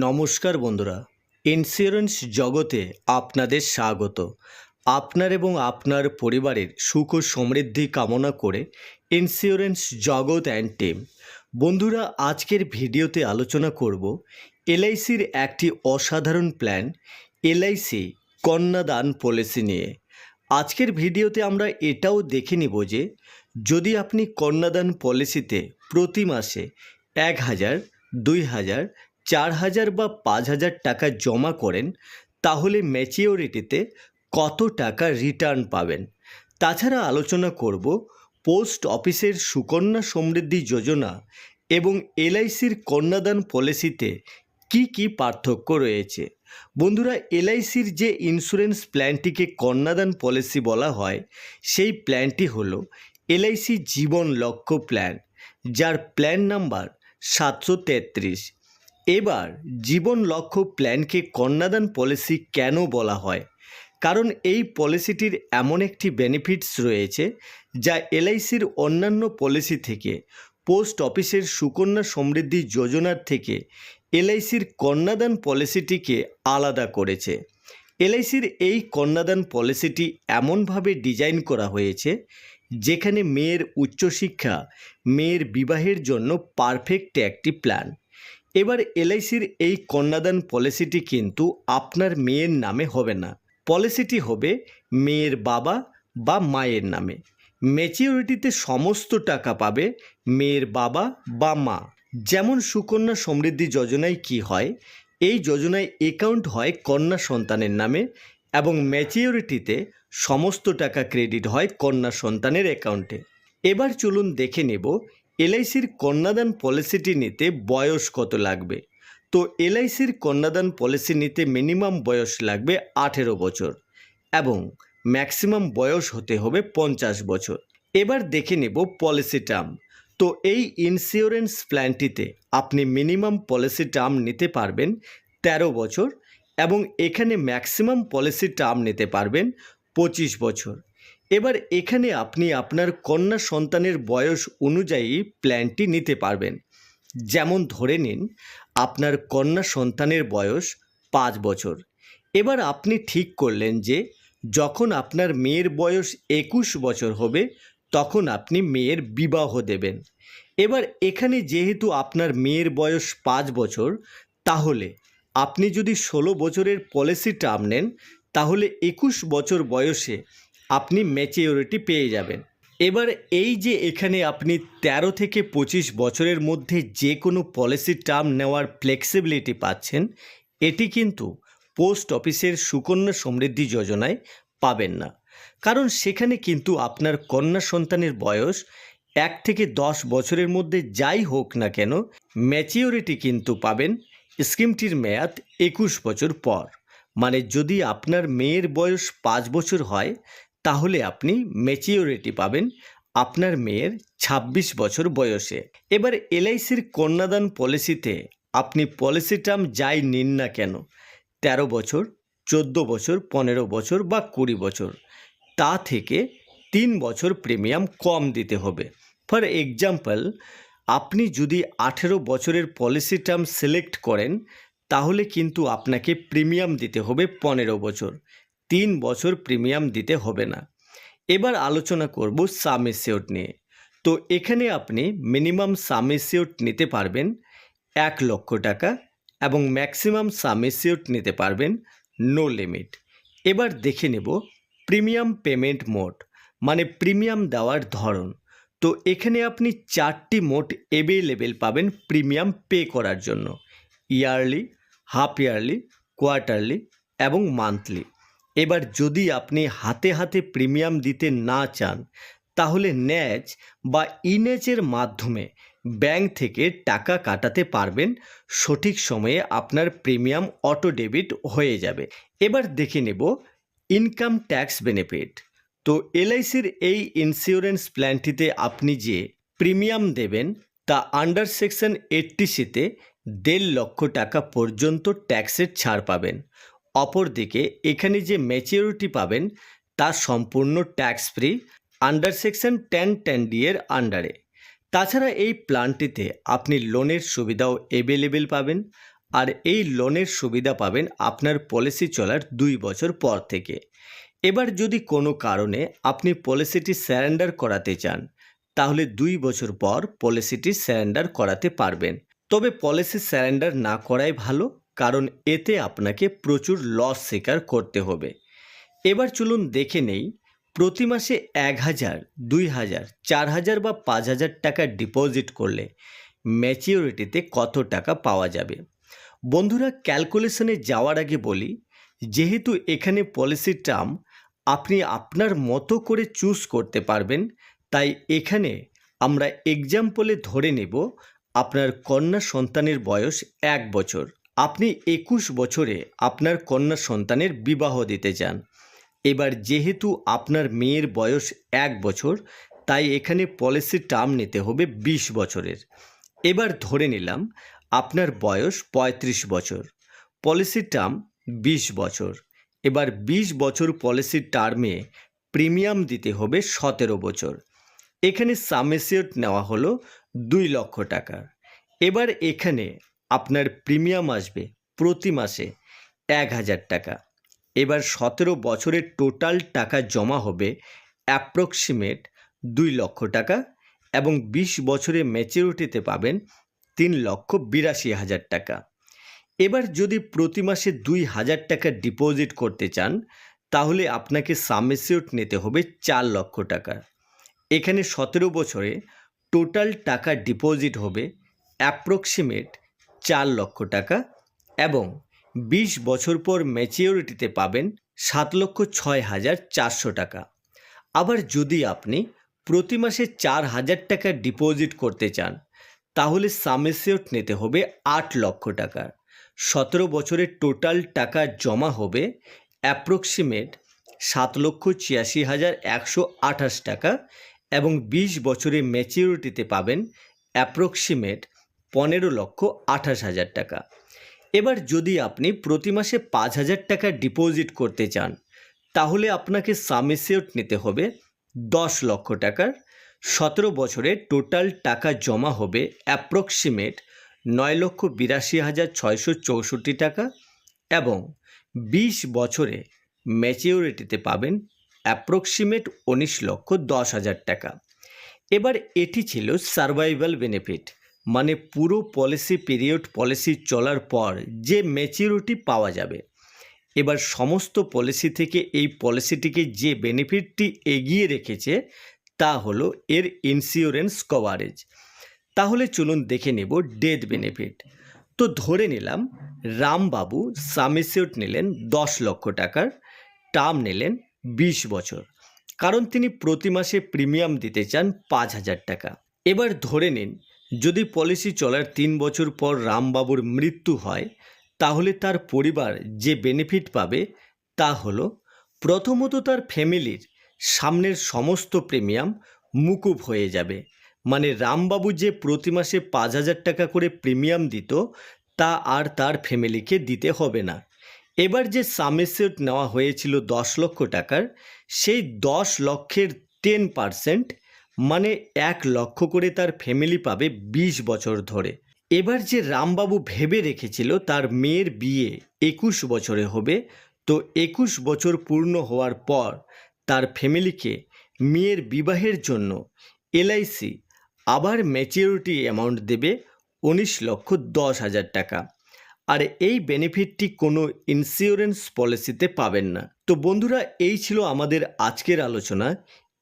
নমস্কার বন্ধুরা ইন্স্যুরেন্স জগতে আপনাদের স্বাগত। আপনার এবং আপনার পরিবারের সুখ ও সমৃদ্ধি কামনা করে ইন্স্যুরেন্স জগৎ অ্যান্ড টিম বন্ধুরা, আজকের ভিডিওতে আলোচনা করব এলআইসির একটি অসাধারণ প্ল্যান এলআইসি কন্যাদান পলিসি নিয়ে। আজকের ভিডিওতে আমরা এটাও দেখে নিব যে, যদি আপনি কন্যাদান পলিসিতে প্রতি মাসে এক হাজার, দুই হাজার চার হাজার বা পাঁচ হাজার টাকা জমা করেন, তাহলে ম্যাচিওরিটিতে কত টাকা রিটার্ন পাবেন? তাছাড়া আলোচনা করব পোস্ট অফিসের সুকন্যা সমৃদ্ধি যোজনা এবং এলআইসির কন্যাদান পলিসিতে কি কি পার্থক্য রয়েছে? বন্ধুরা, এলআইসির যে ইন্স্যুরেন্স প্ল্যানটিকে কন্যাদান পলিসি বলা হয়, সেই প্ল্যানটি হলো এলআইসি জীবন লক্ষ্য প্ল্যান যার প্ল্যান নাম্বার সাতশো তেত্রিশ। এবার জীবন লক্ষ্য প্ল্যানকে কন্যাদান পলিসি কেন বলা হয়? কারণ এই পলিসিটির এমন একটি বেনিফিটস রয়েছে যা এলআইসির অন্যান্য পলিসি থেকে, পোস্ট অফিসের সুকন্যা সমৃদ্ধি যোজনার থেকে এলআইসির কন্যাদান পলিসিটিকে আলাদা করেছে। এলআইসির এই কন্যাদান পলিসিটি এমনভাবে ডিজাইন করা হয়েছে যেখানে মেয়ের উচ্চশিক্ষা, মেয়ের বিবাহের জন্য পারফেক্ট একটি প্ল্যান। এবার এলআইসির এই কন্যাদান পলিসিটি কিন্তু আপনার মেয়ের নামে হবে না। পলিসিটি হবে মেয়ের বাবা বা মায়ের নামে। ম্যাচিওরিটিতে সমস্ত টাকা পাবে মেয়ের বাবা বা মা। যেমন সুকন্যা সমৃদ্ধি যোজনায় কি হয়? এই যোজনায় অ্যাকাউন্ট হয় কন্যা সন্তানের নামে এবং ম্যাচিওরিটিতে সমস্ত টাকা ক্রেডিট হয় কন্যা সন্তানের অ্যাকাউন্টে। এবার চলুন দেখে নেব এলআইসির কন্যাদান পলিসিটি নিতে বয়স কত লাগবে? তো এলআইসির কন্যাদান পলিসি নিতে মিনিমাম বয়স লাগবে আঠেরো বছর এবং ম্যাক্সিমাম বয়স হতে হবে পঞ্চাশ বছর। এবার দেখে নেব পলিসি টার্ম। তো এই ইন্স্যুরেন্স প্ল্যানটিতে আপনি মিনিমাম পলিসি টার্ম নিতে পারবেন ১৩ বছর এবং এখানে ম্যাক্সিমাম পলিসি টার্ম নিতে পারবেন পঁচিশ বছর। এবার এখানে আপনি আপনার কন্যা সন্তানের বয়স অনুযায়ী প্ল্যানটি নিতে পারবেন। যেমন ধরে নিন, আপনার কন্যা সন্তানের বয়স পাঁচ বছর। এবার আপনি ঠিক করলেন যে, যখন আপনার মেয়ের বয়স একুশ বছর হবে, তখন আপনি মেয়ের বিবাহ দেবেন। এবার এখানে যেহেতু আপনার মেয়ের বয়স পাঁচ বছর, তাহলে আপনি যদি ষোলো বছরের পলিসি টার্ম নেন, তাহলে একুশ বছর বয়সে আপনি ম্যাচিওরিটি পেয়ে যাবেন। এবার এই যে এখানে আপনি ১৩ থেকে পঁচিশ বছরের মধ্যে যে কোনো পলিসি টার্ম নেওয়ার ফ্লেক্সিবিলিটি পাচ্ছেন, এটি কিন্তু পোস্ট অফিসের সুকন্যা সমৃদ্ধি যোজনায় পাবেন না। কারণ সেখানে কিন্তু আপনার কন্যা সন্তানের বয়স এক থেকে দশ বছরের মধ্যে যাই হোক না কেন ম্যাচিওরিটি কিন্তু পাবেন স্কিমটির মেয়াদ একুশ বছর পর। মানে যদি আপনার মেয়ের বয়স পাঁচ বছর হয় তাহলে আপনি ম্যাচিওরিটি পাবেন আপনার মেয়ের ২৬ বছর বয়সে। এবার এলআইসির কন্যাদান পলিসিতে আপনি পলিসি টার্ম যাই নিন না কেন ১৩ বছর, চোদ্দ বছর, পনেরো বছর বা কুড়ি বছর, তা থেকে তিন বছর প্রিমিয়াম কম দিতে হবে। ফর এক্সাম্পল আপনি যদি আঠেরো বছরের পলিসি টার্ম সিলেক্ট করেন, তাহলে কিন্তু আপনাকে প্রিমিয়াম দিতে হবে পনেরো বছর। তিন বছর প্রিমিয়াম দিতে হবে না। এবার আলোচনা করব সামিসিওট নিয়ে। তো এখানে আপনি মিনিমাম সামিসিওট নিতে পারবেন এক লক্ষ টাকা এবং ম্যাক্সিমাম সামিসিওট নিতে পারবেন নো লিমিট। এবার দেখে নেব প্রিমিয়াম পেমেন্ট মোড মানে প্রিমিয়াম দেওয়ার ধরন। তো এখানে আপনি চারটি মোড অ্যাভেলেবেল পাবেন প্রিমিয়াম পে করার জন্য। ইয়ারলি, হাফ ইয়ারলি, কোয়ার্টারলি এবং মান্থলি। এবার যদি আপনি হাতে হাতে প্রিমিয়াম দিতে না চান, তাহলে ন্যাচ বা ইনেচের মাধ্যমে ব্যাংক থেকে টাকা কাটাতে পারবেন। সঠিক সময়ে আপনার প্রিমিয়াম অটো ডেবিট হয়ে যাবে। এবার দেখে নেব ইনকাম ট্যাক্স বেনিফিট। তো এলআইসির এই ইন্স্যুরেন্স প্ল্যানটিতে আপনি যে প্রিমিয়াম দেবেন, তা আন্ডার সেকশন এইট্টিসিতে দেড় লক্ষ টাকা পর্যন্ত ট্যাক্সের ছাড় পাবেন। অপরদিকে এখানে যে ম্যাচিওরিটি পাবেন, তা সম্পূর্ণ tax free under section ten ten D এর আন্ডারে তাছাড়া এই প্ল্যানটিতে আপনি লোনের সুবিধাও অ্যাভেলেবেল পাবেন, আর এই লোনের সুবিধা পাবেন আপনার পলিসি চলার দুই বছর পর থেকে। এবার যদি কোনো কারণে আপনি পলিসিটি স্যারেন্ডার করাতে চান, তাহলে দুই বছর পর পলিসিটি স্যারেন্ডার করাতে পারবেন। তবে পলিসি স্যারেন্ডার না করাই ভালো কারণ এতে আপনাকে প্রচুর লস স্বীকার করতে হবে। এবার চলুন দেখে নেই, প্রতি মাসে এক হাজার, দুই হাজার, চার হাজার বা পাঁচ হাজার টাকা ডিপোজিট করলে ম্যাচিওরিটিতে কত টাকা পাওয়া যাবে? বন্ধুরা ক্যালকুলেশনে যাওয়ার আগে বলি, যেহেতু এখানে পলিসি টার্ম আপনি আপনার মতো করে চুজ করতে পারবেন, তাই এখানে আমরা এক্সাম্পলে ধরে নেব আপনার কন্যা সন্তানের বয়স এক বছর। আপনি একুশ বছরে আপনার কন্যা সন্তানের বিবাহ দিতে চান। এবার যেহেতু আপনার মেয়ের বয়স এক বছর, তাই এখানে পলিসি টার্ম নিতে হবে বিশ বছরের। এবার ধরে নিলাম, আপনার বয়স ৩৫ বছর, পলিসি টার্ম বিশ বছর। এবার বিশ বছর পলিসি টার্মে প্রিমিয়াম দিতে হবে সতেরো বছর। এখানে সামেসিয়ট নেওয়া হলো দুই লক্ষ টাকা। এবার এখানে আপনার প্রিমিয়াম আসবে প্রতি মাসে এক হাজার টাকা। এবার সতেরো বছরের টোটাল টাকা জমা হবে অ্যাপ্রক্সিমেট দুই লক্ষ টাকা এবং বিশ বছরে ম্যাচিউরিটিতে পাবেন তিন লক্ষ বিরাশি হাজার টাকা। এবার যদি প্রতি মাসে দুই হাজার টাকা ডিপোজিট করতে চান, তাহলে আপনাকে সামেসিউট নিতে হবে চার লক্ষ টাকা। এখানে সতেরো বছরে টোটাল টাকা ডিপোজিট হবে অ্যাপ্রক্সিমেট চার লক্ষ টাকা এবং বিশ বছর পর ম্যাচিওরিটিতে পাবেন সাত লক্ষ ছয় হাজার চারশো টাকা। আবার যদি আপনি প্রতি মাসে চার হাজার টাকা ডিপোজিট করতে চান, তাহলে সামেসিওট নিতে হবে আট লক্ষ টাকা। সতেরো বছরের টোটাল টাকা জমা হবে অ্যাপ্রক্সিমেট সাত লক্ষ ছিয়াশি হাজার একশো আঠাশ টাকা এবং বিশ বছরে ম্যাচিউরিটিতে পাবেন অ্যাপ্রক্সিমেট পনেরো লক্ষ আঠাশ হাজার টাকা। এবার যদি আপনি প্রতি মাসে পাঁচ হাজার টাকা ডিপোজিট করতে চান, তাহলে আপনাকে সামেসিওট নিতে হবে দশ লক্ষ টাকার। সতেরো বছরে টোটাল টাকা জমা হবে অ্যাপ্রক্সিমেট নয় লক্ষ বিরাশি হাজার ছয়শো চৌষট্টি টাকা এবং বিশ বছরে ম্যাচিওরিটিতে পাবেন অ্যাপ্রক্সিমেট উনিশ লক্ষ দশ হাজার টাকা। এবার এটি ছিল সার্ভাইভাল বেনিফিট মানে পুরো পলিসি পিরিয়ড পলিসি চলার পর যে ম্যাচিউরিটি পাওয়া যাবে। এবার সমস্ত পলিসি থেকে এই পলিসিটিকে যে বেনিফিটটি এগিয়ে রেখেছে, তা হলো এর ইন্স্যুরেন্স কভারেজ তাহলে চলুন দেখে নেব ডেথ বেনিফিট তো ধরে নিলাম, রামবাবু সামিসিউট নিলেন দশ লক্ষ টাকার টার্ম নিলেন বিশ বছর। কারণ তিনি প্রতি মাসে প্রিমিয়াম দিতে চান পাঁচ হাজার টাকা। এবার ধরে নিন যদি পলিসি চলার তিন বছর পর রামবাবুর মৃত্যু হয়, তাহলে তার পরিবার যে বেনিফিট পাবে তা হলো প্রথমত তার ফ্যামিলির সামনের সমস্ত প্রিমিয়াম মুকুব হয়ে যাবে। মানে রামবাবু যে প্রতি মাসে পাঁচ হাজার টাকা করে প্রিমিয়াম দিত, তা আর তার ফ্যামিলিকে দিতে হবে না। এবার যে সামেসেট নেওয়া হয়েছিল দশ লক্ষ টাকার, সেই দশ লক্ষের টেন পারসেন্ট মানে এক লক্ষ করে তার ফ্যামিলি পাবে বিশ বছর ধরে। এবার যে রামবাবু ভেবে রেখেছিল তার মেয়ের বিয়ে একুশ বছরে হবে, তো একুশ বছর পূর্ণ হওয়ার পর তার ফ্যামিলিকে মেয়ের বিবাহের জন্য এলআইসি আবার ম্যাচিউরিটি অ্যামাউন্ট দেবে উনিশ লক্ষ দশ হাজার টাকা। আর এই বেনিফিটটি কোনো ইন্স্যুরেন্স পলিসিতে পাবেন না। তো বন্ধুরা, এই ছিল আমাদের আজকের আলোচনা।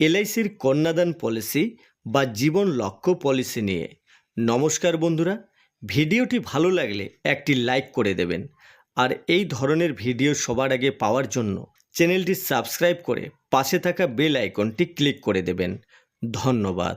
এলআইসির কন্যাদান পলিসি বা জীবন লক্ষ্য পলিসি নিয়ে। নমস্কার বন্ধুরা, ভিডিওটি ভালো লাগলে একটি লাইক করে দেবেন। আর এই ধরনের ভিডিও সবার আগে পাওয়ার জন্য চ্যানেলটি সাবস্ক্রাইব করে পাশে থাকা বেল আইকনটি ক্লিক করে দেবেন। ধন্যবাদ।